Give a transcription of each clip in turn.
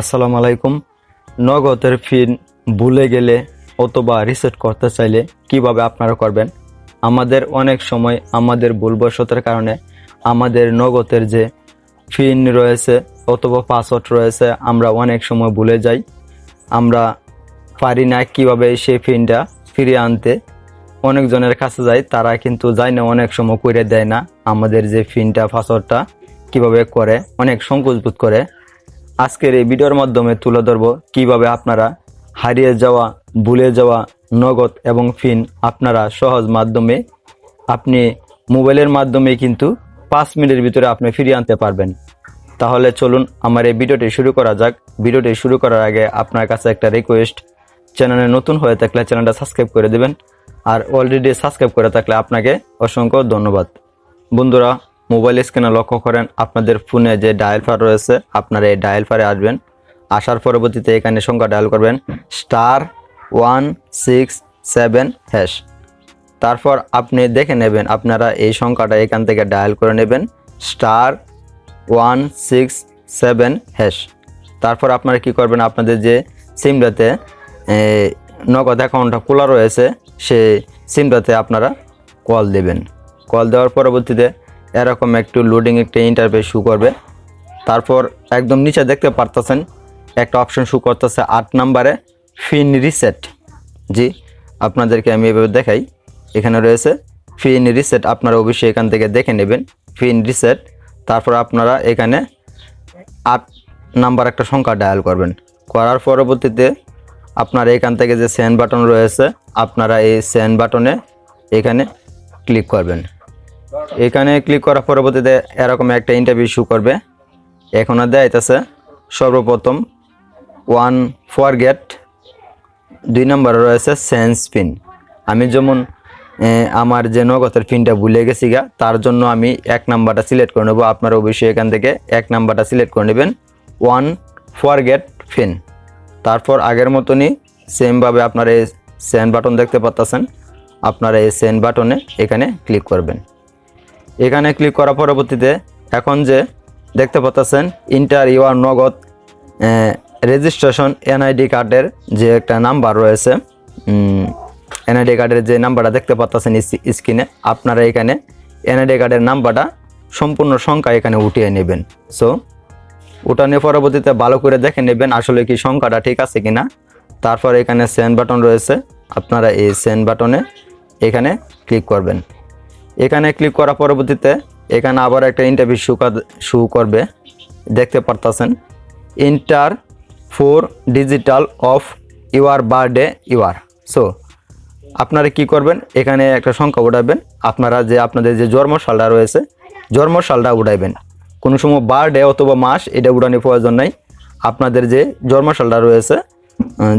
আসসালামু আলাইকুম। নগদের ফিন ভুলে গেলে অথবা রিসেট করতে চাইলে কীভাবে আপনারা করবেন? আমাদের অনেক সময় আমাদের ভুলবশতের কারণে আমাদের নগদের যে ফিন রয়েছে অথবা পাসওয়ার্ড রয়েছে, আমরা অনেক সময় ভুলে যাই। আমরা পারি না কীভাবে সেই ফিনটা ফিরিয়ে আনতে। অনেকজনের কাছে যাই, তারা কিন্তু যায় না, অনেক সময় করে দেয় না আমাদের যে ফিনটা পাসওয়ার্ডটা কীভাবে করে, অনেক সংকোচবোধ করে। আজকের এই ভিডিওর মাধ্যমে তুলে ধরব কীভাবে আপনারা হারিয়ে যাওয়া, ভুলে যাওয়া, নগদ এবং ফিন আপনারা সহজ মাধ্যমে আপনি মোবাইলের মাধ্যমে কিন্তু পাঁচ মিনিটের ভিতরে আপনি ফিরিয়ে আনতে পারবেন। তাহলে চলুন আমার এই ভিডিওটি শুরু করা যাক। ভিডিওটি শুরু করার আগে আপনার কাছে একটা রিকোয়েস্ট চ্যানেলে নতুন হয়ে থাকলে চ্যানেলটা সাবস্ক্রাইব করে দেবেন। আর অলরেডি সাবস্ক্রাইব করে থাকলে আপনাকে অসংখ্য ধন্যবাদ। বন্ধুরা মোবাইল স্ক্রিনে লক্ষ্য করেন আপনাদের ফোনে যে ডায়াল ফার রয়েছে, আপনারা এই ডায়াল ফারে আসবেন। আসার পরবর্তীতে এখানে সংখ্যা ডায়াল করবেন, star one six seven hash. তারপর আপনি দেখে নেবেন, আপনারা এই সংখ্যাটা এখান থেকে ডায়াল করে নেবেন, star one six seven hash. তারপর আপনারা কি করবেন, আপনাদের যে সিমটাতে নগদ অ্যাকাউন্টটা খোলা রয়েছে, সেই সিমটাতে আপনারা কল দেবেন। কল দেওয়ার পরবর্তীতে এরকম একটু লোডিং একটা ইন্টারফেস শু করবে। তারপর একদম নিচে দেখতে পারতেছেন, একটা অপশন শু করতেছে আট নাম্বারে ফিন রিসেট জি, আপনাদেরকে আমি এভাবে দেখাই। এখানে রয়েছে ফিন রিসেট আপনারা অবশ্যই এখান থেকে দেখে নেবেন ফিন রিসেট তারপর আপনারা এখানে আট নাম্বার একটা সংখ্যা ডায়াল করবেন। করার পরবর্তীতে আপনারা এখান থেকে যে সেন্ড বাটন রয়েছে, আপনারা এই সেন্ড বাটনে এখানে ক্লিক করবেন। এখানে ক্লিক করার পরবর্তীতে এরকম একটা ইন্টারভিউ শু করবে। এখন দেখাইতেছে সর্বপ্রথম ওয়ান ফর গেট দুই নম্বরে রয়েছে সেন্স পিন আমি যেমন আমার যে নগদের পিনটা ভুলে গেছি গা, তার জন্য আমি এক নাম্বারটা সিলেক্ট করে নেব। আপনারা অবশ্যই এখান থেকে এক নাম্বারটা সিলেক্ট করে নেবেন ওয়ান ফর গেট পিন তারপর আগের মতনই সেমভাবে আপনারা এই সেন্ড বাটন দেখতে পাচ্ছেন আপনারা এই সেন্ড বাটনে এখানে ক্লিক করবেন। এখানে ক্লিক করার পরবর্তীতে এখন যে দেখতে পাচ্ছেন enter your Nagad registration NID কার্ডের যে একটা নাম্বার রয়েছে এনআইডি কার্ডের যে নাম্বারটা দেখতে পাচ্ছেন স্ক্রিনে, আপনারা এখানে এনআইডি কার্ডের নাম্বারটা সম্পূর্ণ সংখ্যা এখানে উঠিয়ে নেবেন। সো উঠানে পরবর্তীতে ভালো করে দেখে নেবেন আসলে কি সংখ্যাটা ঠিক আছে কিনা। তারপর এখানে সেন্ড বাটন রয়েছে, আপনারা এই সেন্ড বাটনে এখানে ক্লিক করবেন। এখানে ক্লিক করার পরবর্তীতে এখানে আবার একটা ইন্টারভিউ শু শু করবে। দেখতে পারতেছেন। Enter four digital of your birthday your so আপনারা কি করবেন? এখানে একটা সংখ্যা উঠাবেন। আপনারা যে আপনাদের যে জন্মসালটা রয়েছে জন্মসালটা উঠাইবেন। কোনো সময় বার্থডে অথবা মাস এটা উঠানোর প্রয়োজন নাই। আপনাদের যে জন্মসালটা রয়েছে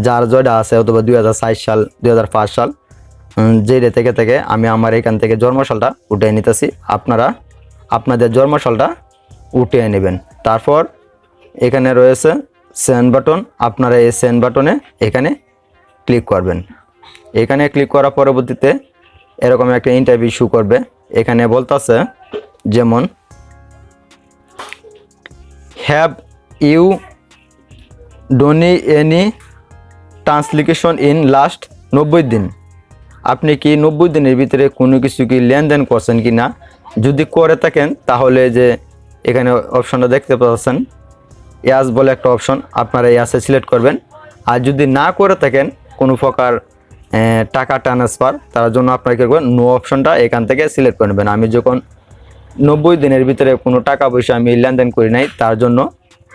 যার জয়টা আছে অথবা দুই হাজার সাল, দুই হাজার পাঁচ সাল যে ডে থেকে থেকে আমি আমার এখান থেকে জন্মসালটা উঠিয়ে নিতেছি, আপনারা আপনাদের জন্মসালটা উঠিয়ে নেবেন। তারপর এখানে রয়েছে সেন্ড বাটন আপনারা এই সেন্ড বাটনে এখানে ক্লিক করবেন। এখানে ক্লিক করার পরবর্তীতে এরকম একটা ইন্টারভিউ শু করবে। এখানে বলতেছে যেমন have you done any transaction in last নব্বই দিন? আপনি কি নব্বই দিনের ভিতরে কোনো কিছু কি লেনদেন করছেন কি না? যদি করে থাকেন, তাহলে যে এখানে অপশনটা দেখতে পাচ্ছেন, ইয়াস বলে একটা অপশন আপনারা ইয়াসে সিলেক্ট করবেন। আর যদি না করে থাকেন, কোনো প্রকার টাকা ট্রান্সফার তার জন্য আপনারা কী করবেন? নো অপশনটা এখান থেকে সিলেক্ট করে নেবেন। আমি যখন নব্বই দিনের ভিতরে কোনো টাকা পয়সা আমি লেনদেন করি নাই, তার জন্য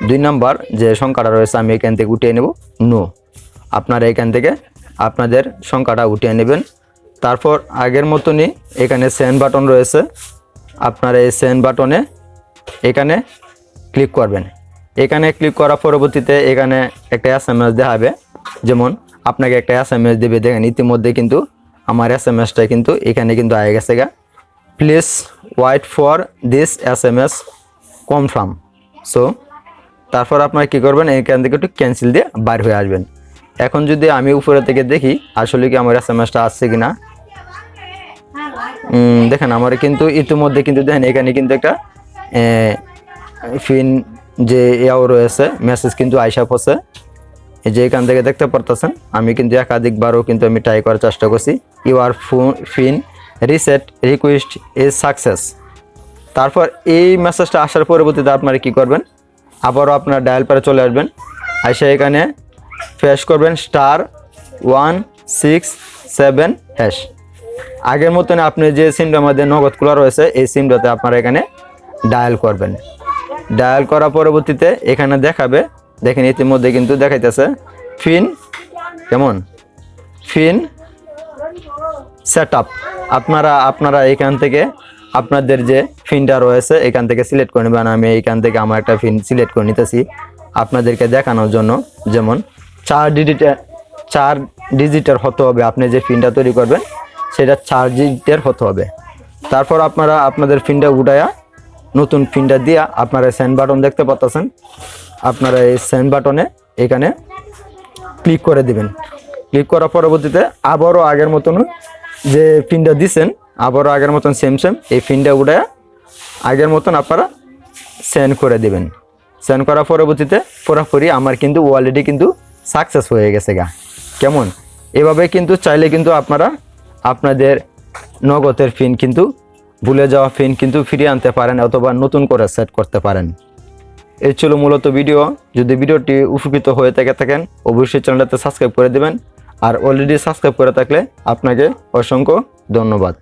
দুই নাম্বার যে সংখ্যাটা রয়েছে, আমি এখান থেকে উঠিয়ে নেব নো আপনারা এখান থেকে আপনাদের সংখ্যাটা উঠিয়ে নেবেন। তারপর আগের মতনই এখানে সেন্ড বাটন রয়েছে। আপনারা এই সেন্ড বাটনে এখানে ক্লিক করবেন। এখানে ক্লিক করার পরবর্তীতে এখানে একটা এস এম এস দেখাবে। যেমন, আপনাকে একটা এস এম এস দেবে। দেখেন, ইতিমধ্যে কিন্তু আমার এস এম এসটা কিন্তু এখানে কিন্তু আয়ে গেছে গা। Please wait for this S M S confirm so তারপর আপনারা কী করবেন? এখান থেকে একটু ক্যান্সেল দিয়ে বার হয়ে আসবেন। এখন যদি আমি উপরে থেকে দেখি, আসলে কি আমার এস এম এসটা আসছে কি না দেখেন, আমার কিন্তু ইতিমধ্যে কিন্তু দেখেন, এখানে কিন্তু একটা ফিন যে ইয়াও রয়েছে মেসেজ কিন্তু আইসা পড়ছে। যে এখান থেকে দেখতে পারতেছেন, আমি কিন্তু একাধিকবারও কিন্তু আমি ট্রাই করার চেষ্টা করছি। Your PIN reset request is success. তারপর এই মেসেজটা আসার পরবর্তীতে আপনারা কি করবেন? আবারও আপনার ডায়াল পারে চলে আসবেন। আইসা এখানে ফ্রেশ করবেন star one six seven hash আগের মতন আপনি যে সিমটার মধ্যে নগদ খোলা রয়েছে, এই সিমটাতে আপনারা এখানে ডায়াল করবেন। ডায়াল করার পরবর্তীতে এখানে দেখাবে, দেখেন ইতিমধ্যে কিন্তু দেখাইতেছে ফিন কেমন? ফিন সেট আপ আপনারা আপনারা এখান থেকে আপনাদের যে ফিনটা রয়েছে, এখান থেকে সিলেক্ট করে নেবেন। আমি এইখান থেকে আমার একটা ফিন সিলেক্ট করে নিতেছি, আপনাদেরকে দেখানোর জন্য যেমন চার চার ডিজিটের হতে হবে। আপনি যে ফিনটা তৈরি করবেন, সেটা চার ডিজিটের হতে হবে। তারপর আপনারা আপনাদের ফিনটা উঠায়া, নতুন ফিনটা দিয়া আপনারা সেন্ড বাটন দেখতে পাচ্ছেন আপনারা এই সেন্ড বাটনে এখানে ক্লিক করে দিবেন। ক্লিক করার পরবর্তীতে আবারও আগের মতন যে পিনটা দিছেন, আবারও আগের মতন সেম সেম এই পিনটা উঠে আগের মতন আপনারা সেন্ড করে দিবেন। সেন্ড করার পরবর্তীতে পুরোপুরি আমার কিন্তু অলরেডি কিন্তু সাকসেস হয়ে গেছে গা। কেমন? এভাবে কিন্তু চাইলে কিন্তু আপনারা আপনাদের নগদের ফিন কিন্তু ভুলে যাওয়া পিন কিন্তু ফিরিয়ে আনতে পারেন অথবা নতুন করে সেট করতে পারেন। এই ছিল মূলত ভিডিও যদি ভিডিওটি উপকৃত হয়ে থেকে থাকেন, অবশ্যই চ্যানেলটাতে সাবস্ক্রাইব করে দেবেন। আর অলরেডি সাবস্ক্রাইব করে থাকলে আপনাকে অসংখ্য ধন্যবাদ।